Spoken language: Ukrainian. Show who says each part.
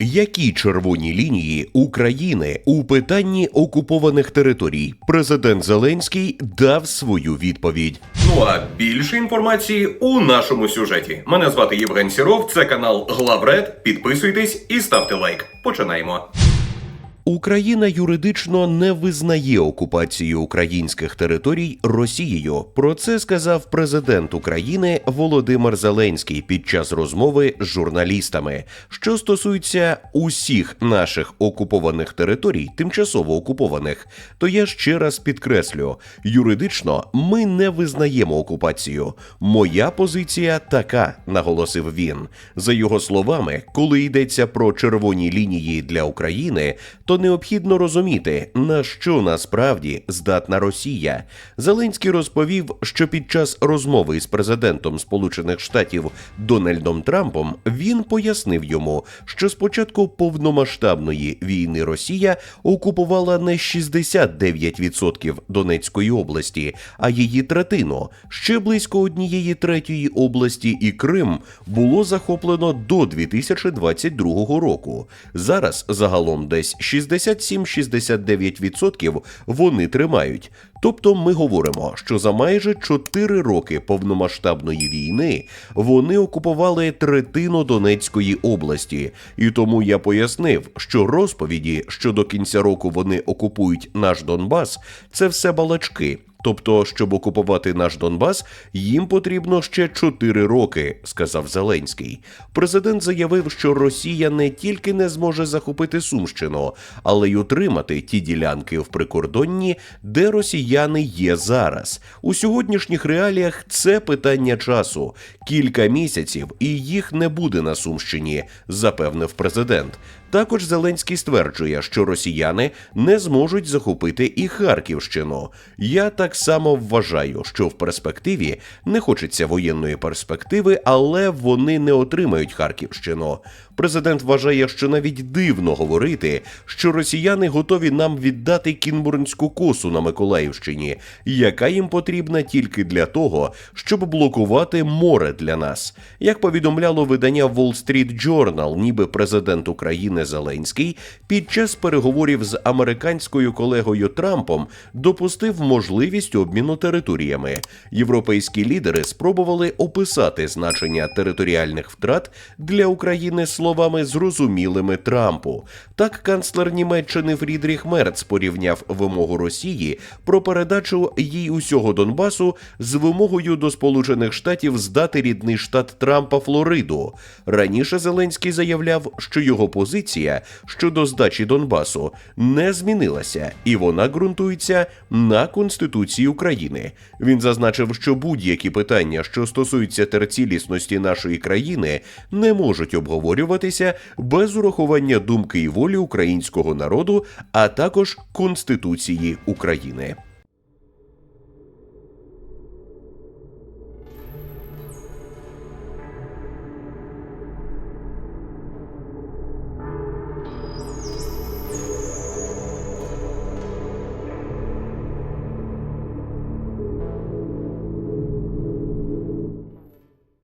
Speaker 1: Які червоні лінії України у питанні окупованих територій президент Зеленський дав свою відповідь.
Speaker 2: Ну а більше інформації у нашому сюжеті. Мене звати Євген Сіров, це канал Главред. Підписуйтесь і ставте лайк. Починаємо.
Speaker 1: Україна юридично не визнає окупацію українських територій Росією. Про це сказав президент України Володимир Зеленський під час розмови з журналістами. Що стосується усіх наших окупованих територій, тимчасово окупованих, то я ще раз підкреслю: юридично ми не визнаємо окупацію. Моя позиція така, наголосив він. За його словами, коли йдеться про червоні лінії для України, то необхідно розуміти, на що насправді здатна Росія. Зеленський розповів, що під час розмови з президентом Сполучених Штатів Дональдом Трампом він пояснив йому, що спочатку повномасштабної війни Росія окупувала не 69% Донецької області, а її третину. Ще близько однієї третьої області і Крим було захоплено до 2022 року. Зараз загалом десь 67-69% вони тримають. Тобто ми говоримо, що за майже 4 роки повномасштабної війни вони окупували третину Донецької області, і тому я пояснив, що розповіді, що до кінця року вони окупують наш Донбас, це все балачки. Тобто, щоб окупувати наш Донбас, їм потрібно ще 4 роки, сказав Зеленський. Президент заявив, що Росія не тільки не зможе захопити Сумщину, але й утримати ті ділянки в прикордонні, де росіяни є зараз. У сьогоднішніх реаліях це питання часу. Кілька місяців і їх не буде на Сумщині, запевнив президент. Також Зеленський стверджує, що росіяни не зможуть захопити і Харківщину. Я так само вважаю, що в перспективі не хочеться воєнної перспективи, але вони не отримають Харківщину. Президент вважає, що навіть дивно говорити, що росіяни готові нам віддати Кінбурнську косу на Миколаївщині, яка їм потрібна тільки для того, щоб блокувати море для нас. Як повідомляло видання Wall Street Journal, ніби президент України Зеленський під час переговорів з американською колегою Трампом допустив можливість обміну територіями. Європейські лідери спробували описати значення територіальних втрат для України словами зрозумілими Трампу. Так, канцлер Німеччини Фрідріх Мерц порівняв вимогу Росії про передачу їй усього Донбасу з вимогою до Сполучених Штатів здати рідний штат Трампа Флориду. Раніше Зеленський заявляв, що його позиція щодо здачі Донбасу не змінилася, і вона ґрунтується на Конституції України. Він зазначив, що будь-які питання, що стосуються терцілісності нашої країни, не можуть обговорюватися без урахування думки і волі українського народу, а також Конституції України.